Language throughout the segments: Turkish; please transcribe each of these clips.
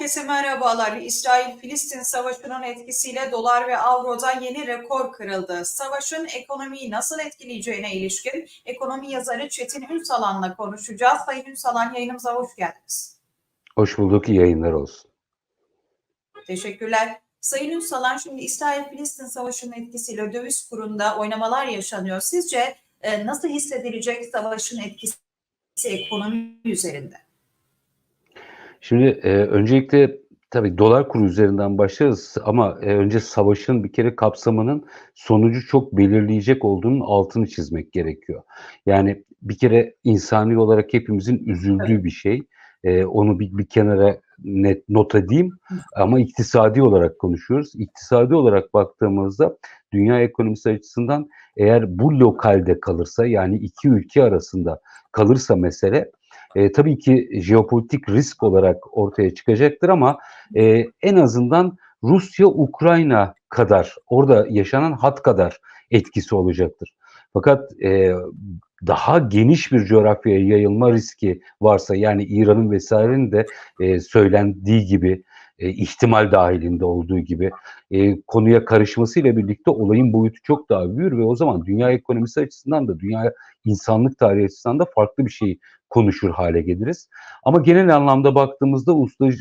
Herkese merhabalar. İsrail-Filistin savaşının etkisiyle dolar ve avroda yeni rekor kırıldı. Savaşın ekonomiyi nasıl etkileyeceğine ilişkin ekonomi yazarı Çetin Ünsalan'la konuşacağız. Sayın Ünsalan yayınımıza hoş geldiniz. Hoş bulduk, iyi yayınlar olsun. Teşekkürler. Sayın Ünsalan şimdi İsrail-Filistin savaşının etkisiyle döviz kurunda oynamalar yaşanıyor. Sizce e, nasıl hissedilecek savaşın etkisi ekonomi üzerinde? Şimdi e, öncelikle tabii dolar kuru üzerinden başlarız ama e, önce savaşın bir kere kapsamının sonucu çok belirleyecek olduğunun altını çizmek gerekiyor. Yani bir kere insani olarak hepimizin üzüldüğü bir şey. E, onu bir, bir kenara net not edeyim ama iktisadi olarak konuşuyoruz. İktisadi olarak baktığımızda dünya ekonomisi açısından eğer bu lokalde kalırsa yani iki ülke arasında kalırsa mesele e, tabii ki jeopolitik risk olarak ortaya çıkacaktır ama e, en azından Rusya-Ukrayna kadar, orada yaşanan hat kadar etkisi olacaktır. Fakat e, daha geniş bir coğrafyaya yayılma riski varsa yani İran'ın vesairenin de e, söylendiği gibi e, ihtimal dahilinde olduğu gibi e, konuya karışmasıyla birlikte olayın boyutu çok daha büyür ve o zaman dünya ekonomisi açısından da dünya insanlık tarihi açısından da farklı bir şey konuşur hale geliriz. Ama genel anlamda baktığımızda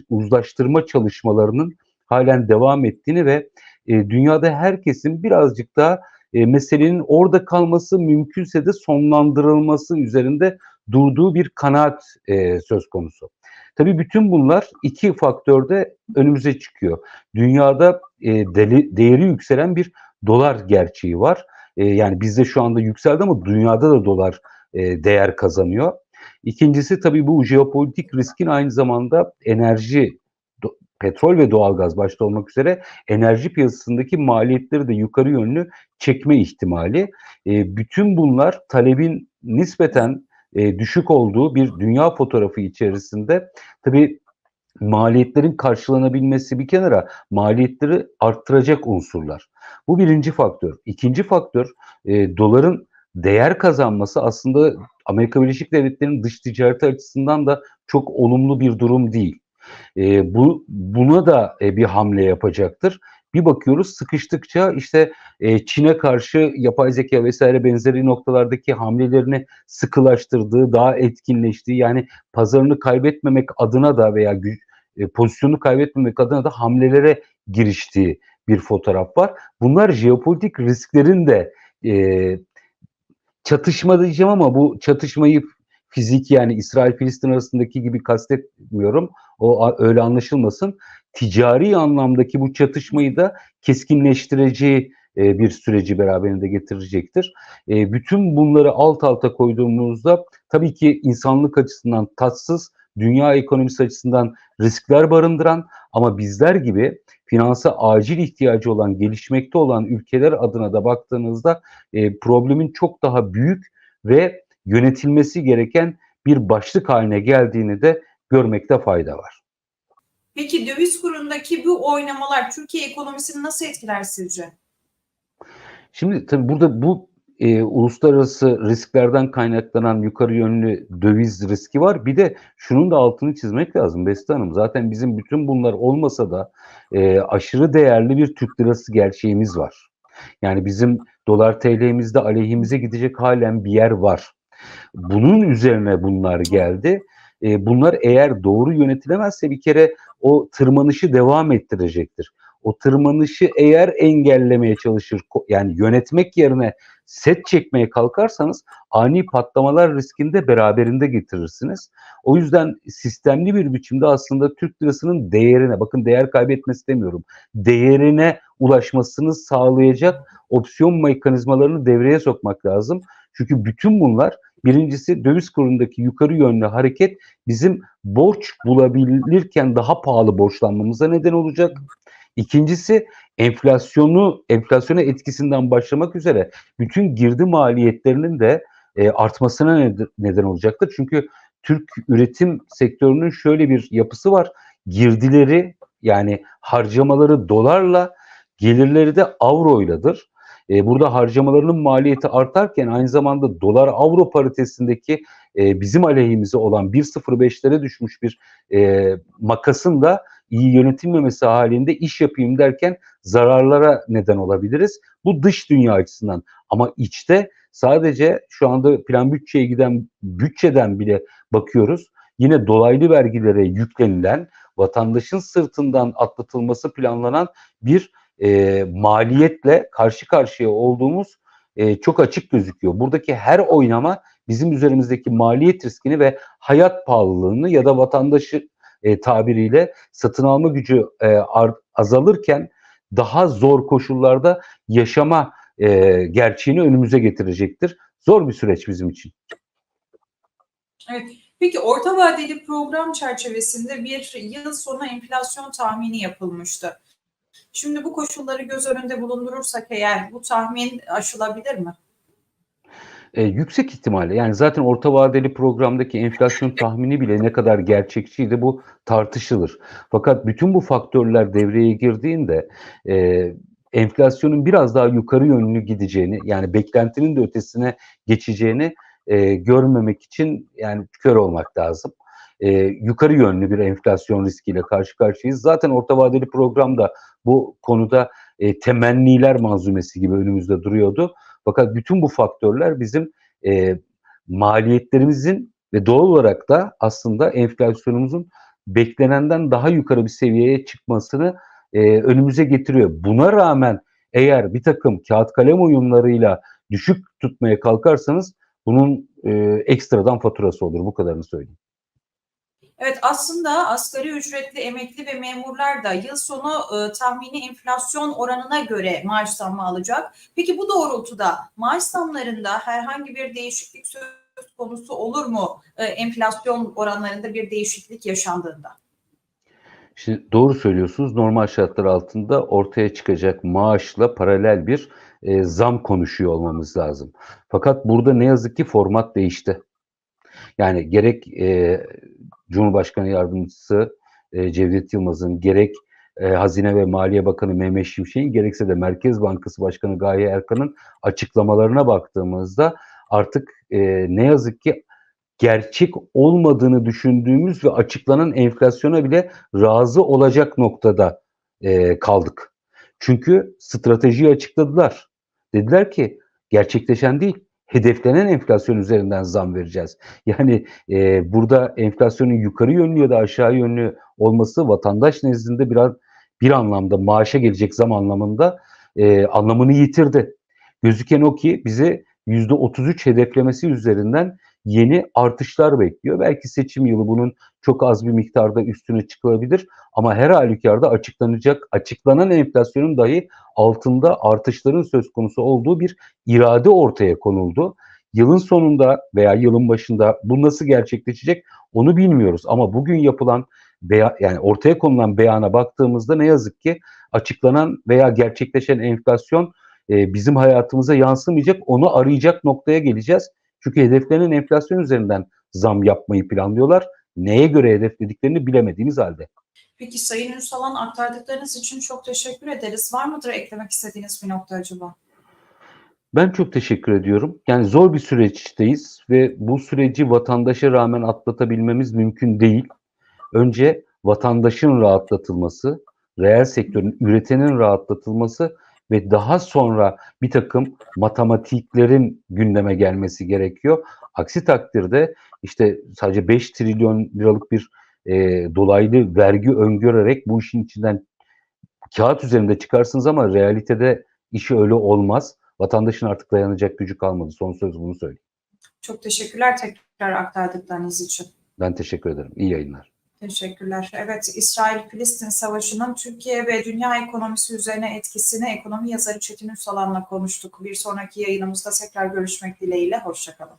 uzlaştırma çalışmalarının halen devam ettiğini ve e, dünyada herkesin birazcık daha e, meselenin orada kalması mümkünse de sonlandırılması üzerinde durduğu bir kanaat e, söz konusu. Tabii bütün bunlar iki faktörde önümüze çıkıyor. Dünyada e, deli, değeri yükselen bir dolar gerçeği var. E, yani bizde şu anda yükseldi ama dünyada da dolar e, değer kazanıyor. İkincisi tabii bu jeopolitik riskin aynı zamanda enerji, petrol ve doğalgaz başta olmak üzere enerji piyasasındaki maliyetleri de yukarı yönlü çekme ihtimali. E, bütün bunlar talebin nispeten e, düşük olduğu bir dünya fotoğrafı içerisinde tabii maliyetlerin karşılanabilmesi bir kenara maliyetleri arttıracak unsurlar. Bu birinci faktör. İkinci faktör e, doların değer kazanması aslında Amerika Birleşik Devletleri'nin dış ticareti açısından da çok olumlu bir durum değil. E, bu buna da e, bir hamle yapacaktır. Bir bakıyoruz sıkıştıkça işte e, Çin'e karşı yapay zeka vesaire benzeri noktalardaki hamlelerini sıkılaştırdığı, daha etkinleştiği yani pazarını kaybetmemek adına da veya e, pozisyonu kaybetmemek adına da hamlelere giriştiği bir fotoğraf var. Bunlar jeopolitik risklerin de e, çatışma diyeceğim ama bu çatışmayı fizik yani İsrail-Filistin arasındaki gibi kastetmiyorum. O öyle anlaşılmasın. Ticari anlamdaki bu çatışmayı da keskinleştireceği e, bir süreci beraberinde getirecektir. E, bütün bunları alt alta koyduğumuzda tabii ki insanlık açısından tatsız, dünya ekonomisi açısından riskler barındıran ama bizler gibi finansa acil ihtiyacı olan, gelişmekte olan ülkeler adına da baktığınızda e, problemin çok daha büyük ve yönetilmesi gereken bir başlık haline geldiğini de görmekte fayda var. Peki döviz kurundaki bu oynamalar Türkiye ekonomisini nasıl etkiler sizce? Şimdi tabii burada bu e, uluslararası risklerden kaynaklanan yukarı yönlü döviz riski var. Bir de şunun da altını çizmek lazım Beste Hanım. Zaten bizim bütün bunlar olmasa da e, aşırı değerli bir Türk lirası gerçeğimiz var. Yani bizim dolar TL'mizde aleyhimize gidecek halen bir yer var. Bunun üzerine bunlar geldi. E, bunlar eğer doğru yönetilemezse bir kere o tırmanışı devam ettirecektir. O tırmanışı eğer engellemeye çalışır yani yönetmek yerine set çekmeye kalkarsanız ani patlamalar riskini de beraberinde getirirsiniz. O yüzden sistemli bir biçimde aslında Türk lirasının değerine, bakın değer kaybetmesi demiyorum, değerine ulaşmasını sağlayacak opsiyon mekanizmalarını devreye sokmak lazım. Çünkü bütün bunlar birincisi döviz kurundaki yukarı yönlü hareket bizim borç bulabilirken daha pahalı borçlanmamıza neden olacak. İkincisi enflasyonu enflasyona etkisinden başlamak üzere bütün girdi maliyetlerinin de e, artmasına neden olacaktır. Çünkü Türk üretim sektörünün şöyle bir yapısı var. Girdileri yani harcamaları dolarla, gelirleri de avroyladır. E, burada harcamalarının maliyeti artarken aynı zamanda dolar avro paritesindeki e, bizim aleyhimize olan 1.05'lere düşmüş bir e, makasın da iyi yönetilmemesi halinde iş yapayım derken zararlara neden olabiliriz. Bu dış dünya açısından ama içte sadece şu anda plan bütçeye giden bütçeden bile bakıyoruz. Yine dolaylı vergilere yüklenilen vatandaşın sırtından atlatılması planlanan bir e, maliyetle karşı karşıya olduğumuz e, çok açık gözüküyor. Buradaki her oynama bizim üzerimizdeki maliyet riskini ve hayat pahalılığını ya da vatandaşı e, tabiriyle satın alma gücü e, ar- azalırken daha zor koşullarda yaşama e, gerçeğini önümüze getirecektir. Zor bir süreç bizim için. Peki orta vadeli program çerçevesinde bir yıl sonu enflasyon tahmini yapılmıştı. Şimdi bu koşulları göz önünde bulundurursak eğer bu tahmin aşılabilir mi? E, yüksek ihtimalle yani zaten orta vadeli programdaki enflasyon tahmini bile ne kadar gerçekçiydi bu tartışılır. Fakat bütün bu faktörler devreye girdiğinde e, enflasyonun biraz daha yukarı yönlü gideceğini yani beklentinin de ötesine geçeceğini e, görmemek için yani kör olmak lazım. E, yukarı yönlü bir enflasyon riskiyle karşı karşıyayız. Zaten orta vadeli programda bu konuda e, temenniler manzumesi gibi önümüzde duruyordu. Fakat bütün bu faktörler bizim e, maliyetlerimizin ve doğal olarak da aslında enflasyonumuzun beklenenden daha yukarı bir seviyeye çıkmasını e, önümüze getiriyor. Buna rağmen eğer bir takım kağıt kalem oyunlarıyla düşük tutmaya kalkarsanız bunun e, ekstradan faturası olur. Bu kadarını söyleyeyim. Evet aslında asgari ücretli emekli ve memurlar da yıl sonu e, tahmini enflasyon oranına göre maaş zammı alacak. Peki bu doğrultuda maaş zamlarında herhangi bir değişiklik söz konusu olur mu e, enflasyon oranlarında bir değişiklik yaşandığında? Şimdi doğru söylüyorsunuz. Normal şartlar altında ortaya çıkacak maaşla paralel bir e, zam konuşuyor olmamız lazım. Fakat burada ne yazık ki format değişti. Yani gerek e, Cumhurbaşkanı Yardımcısı e, Cevdet Yılmaz'ın gerek e, Hazine ve Maliye Bakanı Mehmet Şimşek'in gerekse de Merkez Bankası Başkanı Gaye Erkan'ın açıklamalarına baktığımızda artık e, ne yazık ki gerçek olmadığını düşündüğümüz ve açıklanan enflasyona bile razı olacak noktada e, kaldık. Çünkü stratejiyi açıkladılar. Dediler ki gerçekleşen değil, hedeflenen enflasyon üzerinden zam vereceğiz. Yani e, burada enflasyonun yukarı yönlü ya da aşağı yönlü olması vatandaş nezdinde biraz bir anlamda maaşa gelecek zam anlamında e, anlamını yitirdi. Gözüken o ki bizi %33 hedeflemesi üzerinden yeni artışlar bekliyor. Belki seçim yılı bunun çok az bir miktarda üstüne çıkılabilir ama her halükarda açıklanacak, açıklanan enflasyonun dahi altında artışların söz konusu olduğu bir irade ortaya konuldu. Yılın sonunda veya yılın başında bu nasıl gerçekleşecek onu bilmiyoruz ama bugün yapılan veya yani ortaya konulan beyana baktığımızda ne yazık ki açıklanan veya gerçekleşen enflasyon e, bizim hayatımıza yansımayacak, onu arayacak noktaya geleceğiz. Çünkü hedeflenen enflasyon üzerinden zam yapmayı planlıyorlar. Neye göre hedeflediklerini bilemediğimiz halde. Peki Sayın Ünsal'an aktardıklarınız için çok teşekkür ederiz. Var mıdır eklemek istediğiniz bir nokta acaba? Ben çok teşekkür ediyorum. Yani zor bir süreçteyiz ve bu süreci vatandaşa rağmen atlatabilmemiz mümkün değil. Önce vatandaşın rahatlatılması, reel sektörün, üretenin rahatlatılması ve daha sonra bir takım matematiklerin gündeme gelmesi gerekiyor. Aksi takdirde işte sadece 5 trilyon liralık bir e, dolaylı vergi öngörerek bu işin içinden kağıt üzerinde çıkarsınız ama realitede işi öyle olmaz. Vatandaşın artık dayanacak gücü kalmadı. Son söz bunu söyleyeyim. Çok teşekkürler tekrar aktardıklarınız için. Ben teşekkür ederim. İyi yayınlar. Teşekkürler. Evet, İsrail-Filistin Savaşı'nın Türkiye ve dünya ekonomisi üzerine etkisini ekonomi yazarı Çetin Üsalan'la konuştuk. Bir sonraki yayınımızda tekrar görüşmek dileğiyle. Hoşçakalın.